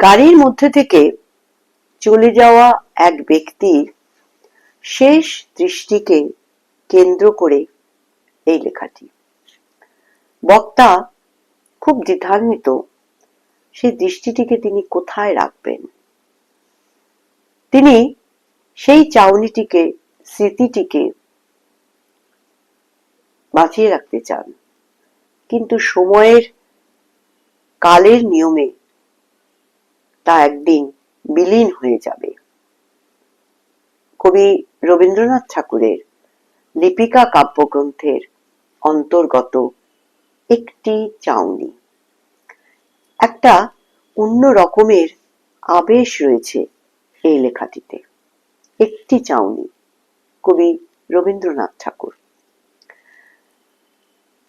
গাড়ির মধ্যে থেকে চলে যাওয়া এক ব্যক্তির শেষ দৃষ্টিকে কেন্দ্র করে এই লেখাটি। বক্তা খুব দ্বিধান্বিত সেই দৃষ্টিটিকে তিনি কোথায় রাখবেন? তিনি সেই চাউনিটিকে, স্মৃতিটিকে বাঁচিয়ে রাখতে চান। কিন্তু সময়ের কালের নিয়মে তা একদিন বিলীন হয়ে যাবে। কবি রবীন্দ্রনাথ ঠাকুরের লিপিকা কাব্যগ্রন্থের অন্তর্গত একটি চাউনি। একটা অন্য রকমের আবেশ রয়েছে এই লেখাটিতে। একটি চাউনি, কবি রবীন্দ্রনাথ ঠাকুর।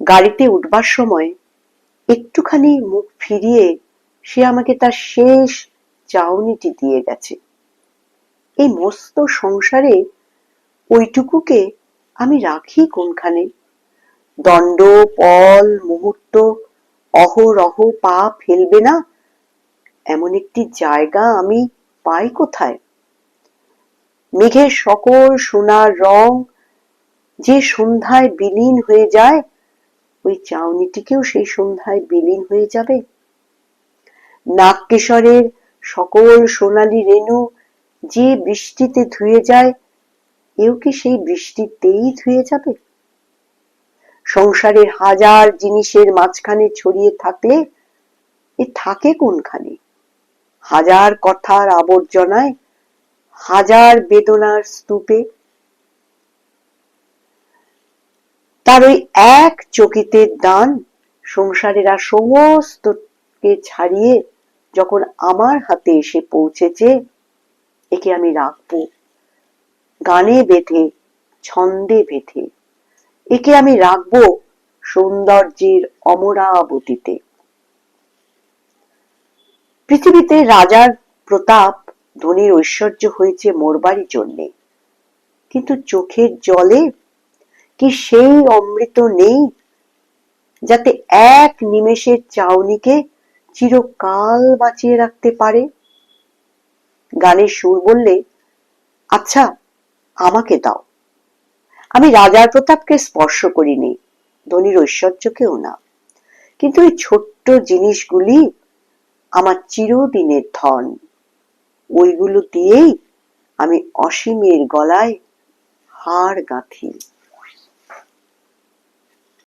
গাড়িতে উঠবার সময় একটুখানি মুখ ফিরিয়ে সে আমাকে তার শেষ চাউনিটি দিয়ে গেছে। এই মস্ত সংসারে ওইটুকুকে আমি রাখি কোনখানে? দণ্ড, পল, মুহূর্ত, অহরহ পা ফেলবে না? এমন একটি জায়গা আমি পাই কোথায়? মেঘের সকল সোনার রং যে সন্ধ্যায় বিলীন হয়ে যায়, ওই চাউনিটিকেও সেই সন্ধ্যায় বিলীন হয়ে যাবে? নাগকেশরের সকল সোনালি রেণু যে বৃষ্টিতে ধুয়ে যায়, এও কি সেই বৃষ্টিতেই ধুয়ে যাবে? সংসারের হাজার জিনিসের মাঝখানে ছড়িয়ে থাকলে এ থাকে কোনখানে? হাজার কথার আবর্জনায়, হাজার বেদনার স্তূপে। তার ওই এক চকিতে দান সংসারের আর সমস্তকে ছাড়িয়ে যখন আমার হাতে এসে পৌঁছেছে, একে আমি রাখব। গানে বেঁধে, ছন্দে বেঁধে, একে আমি রাখব সৌন্দর্যের অমরাবতীতে। পৃথিবীতে রাজার প্রতাপ, ধনীর ঐশ্বর্য হয়েছে মোরবারই জন্যে। কিন্তু চোখের জলে কি সেই অমৃত নেই, যাতে এক নিমেষের চাউনিকে চিরকাল বাঁচিয়ে রাখতে পারে? গানের সুর বললে আচ্ছা আমাকে দাও। আমি রাজার প্রতাপকে স্পর্শ করিনি, ধনীর ঐশ্বর্যকেও না। কিন্তু এই ছোট্ট জিনিসগুলি আমার চিরদিনের ধন। ওইগুলো দিয়েই আমি অসীমের গলায় হার গাঁথি।